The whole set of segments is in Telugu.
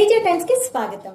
తేజ టైమ్స్ కి స్వాగతం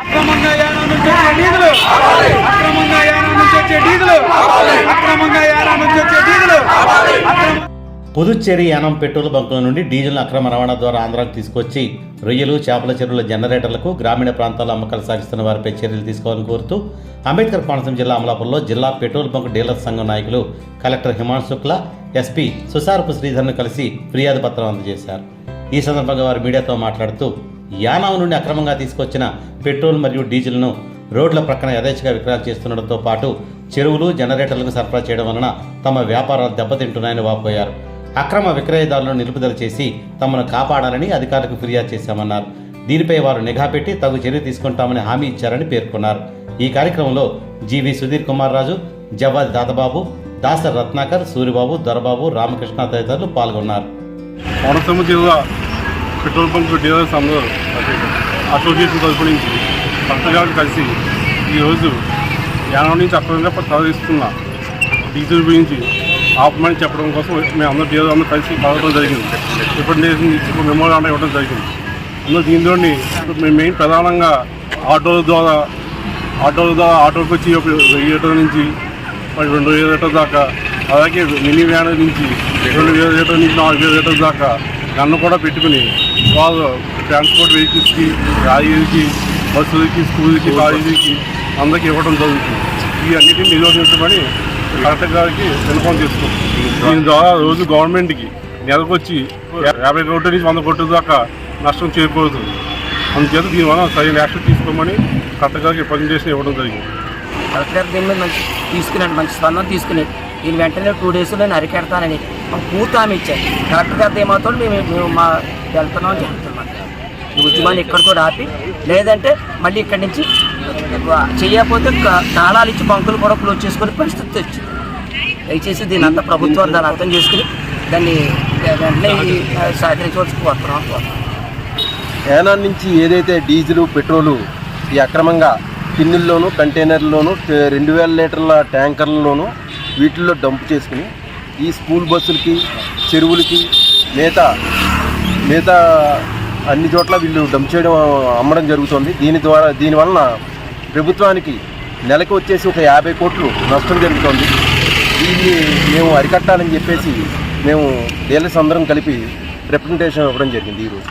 అక్రమంగా నుంచి వచ్చే డీజిల్. అక్రమంగా నుంచి వచ్చే డీజిల్. అక్రమంగా నుంచి వచ్చే డీజిల్. పుదుచ్చేరి యానం పెట్రోల్ బంకుల నుండి డీజిల్ అక్రమ రవాణా ద్వారా ఆంధ్రాకు తీసుకొచ్చి రొయ్యలు చేపల చెరువుల జనరేటర్లకు గ్రామీణ ప్రాంతాల్లో అమ్మకాలు సాగిస్తున్న వారిపై చర్యలు తీసుకోవాలని కోరుతూ అంబేద్కర్ కోనసీమ జిల్లా అమలాపురంలో జిల్లా పెట్రోల్ బంక్ డీలర్స్ సంఘం నాయకులు కలెక్టర్ హిమాన్ శుక్లా ఎస్పీ సుసారపు శ్రీధర్ను కలిసి ఫిర్యాదు పత్రం అందజేశారు. ఈ సందర్భంగా వారు మీడియాతో మాట్లాడుతూ యానాం నుండి అక్రమంగా తీసుకొచ్చిన పెట్రోల్ మరియు డీజిల్ను రోడ్ల ప్రక్కన యథేచ్ఛగా విక్రయాలు చేస్తుండటంతో పాటు చెరువులు జనరేటర్లకు సరఫరా చేయడం వలన తమ వ్యాపారాలు దెబ్బతింటున్నాయని వాపోయారు అక్రమ విక్రయదారులను నిలుపుదల చేసి తమను కాపాడాలని అధికారులకు ఫిర్యాదు చేశామన్నారు. దీనిపై వారు నిఘా పెట్టి తగు చర్య తీసుకుంటామని హామీ ఇచ్చారని పేర్కొన్నారు. ఈ కార్యక్రమంలో జీవి సుధీర్ కుమార్ రాజు జవాద్ దాదబాబు దాసర్ రత్నాకర్ సూరిబాబు దొరబాబు రామకృష్ణ తదితరులు పాల్గొన్నారు. జిల్లా పెట్రోల్ బంక్ డీలర్ సంఘ అసోసియేషన్ తరపు నుంచి కలెక్టర్ కలిసి ఈరోజు యానం నుంచి అక్రమంగా తరలిస్తున్న డీజిల్ గురించి ఆపమని చెప్పడం కోసం మేము అందరూ డీలర్ అందరూ కలిసి కలవడం జరిగింది. రిప్రజెంటేషన్ ఇచ్చి ఒక మెమోరాండం ఇవ్వడం జరిగింది. అందులో దీనిలోని మేము మెయిన్ ప్రధానంగా ఆటోల ద్వారా ఆటోల ద్వారా ఆటోకి వచ్చి ఒక వెయ్యి లీటర్ల నుంచి మరి రెండు వేల లీటర్ దాకా అలాగే మినీ వ్యాన్ నుంచి రెండు వేల లీటర్ నుంచి నాలుగు వేల లీటర్ దాకా గన్ను కూడా పెట్టుకుని వాళ్ళు ట్రాన్స్పోర్ట్ వెహికల్స్కి ర్యాలీలకి బస్సులకి స్కూల్కి కాలేజీకి అందరికీ ఇవ్వడం జరుగుతుంది. ఈ అన్నిటిని నిరోధించమని కలెక్టర్ గారికి ఇన్ఫార్మ్ చేసుకుంటాం దీని ద్వారా రోజు గవర్నమెంట్కి నెలకొచ్చి యాభై కోట్ల నుంచి వంద కోట్ల దాకా నష్టం చేకూరుతుంది. అందుచేత దీనివల్ల సరైన యాక్షన్ తీసుకోమని కలెక్టర్ గారికి రిప్రజెంటేషన్ ఇవ్వడం జరిగింది. కలెక్టర్ గారు దీని మీద మంచి తీసుకున్నాడు మంచి స్పందన తీసుకుని దీని వెంటనే టూ డేస్లో నేను అరికెడతానని మాకు పూర్తి హామీ ఇచ్చాను కలెక్టర్ గారితో ఏమవుతాడు మేము మా వెళ్తున్నాం చెప్తున్నాం ఈ ఉద్యమాన్ని ఇక్కడితో ఆపి లేదంటే మళ్ళీ ఇక్కడి నుంచి చేయకపోతే తాళాలు ఇచ్చి బంకులు కూడా క్లోజ్ చేసుకునే పరిస్థితి వచ్చింది దయచేసి దీని అంతా ప్రభుత్వం దాన్ని అర్థం చేసుకుని దాన్ని వెంటనే సహకరించవలసి కోరుతున్నాం కోరుతున్నాం నుంచి ఏదైతే డీజిల్ పెట్రోలు ఈ అక్రమంగా పిన్నుల్లోను కంటైనర్లోను రెండు వేల లీటర్ల ట్యాంకర్లలోను వీటిల్లో డంప్ చేసుకుని ఈ స్కూల్ బస్సులకి చెరువులకి మిగతా మిగతా అన్ని చోట్ల వీళ్ళు డంప్ చేయడం అమ్మడం జరుగుతుంది. దీని ద్వారా దీనివలన ప్రభుత్వానికి నెలకు వచ్చేసి ఒక యాభై కోట్లు నష్టం జరుగుతుంది. దీన్ని మేము అరికట్టాలని చెప్పేసి మేము డీలర్స్ అందరం కలిపి రిప్రజెంటేషన్ ఇవ్వడం జరిగింది ఈరోజు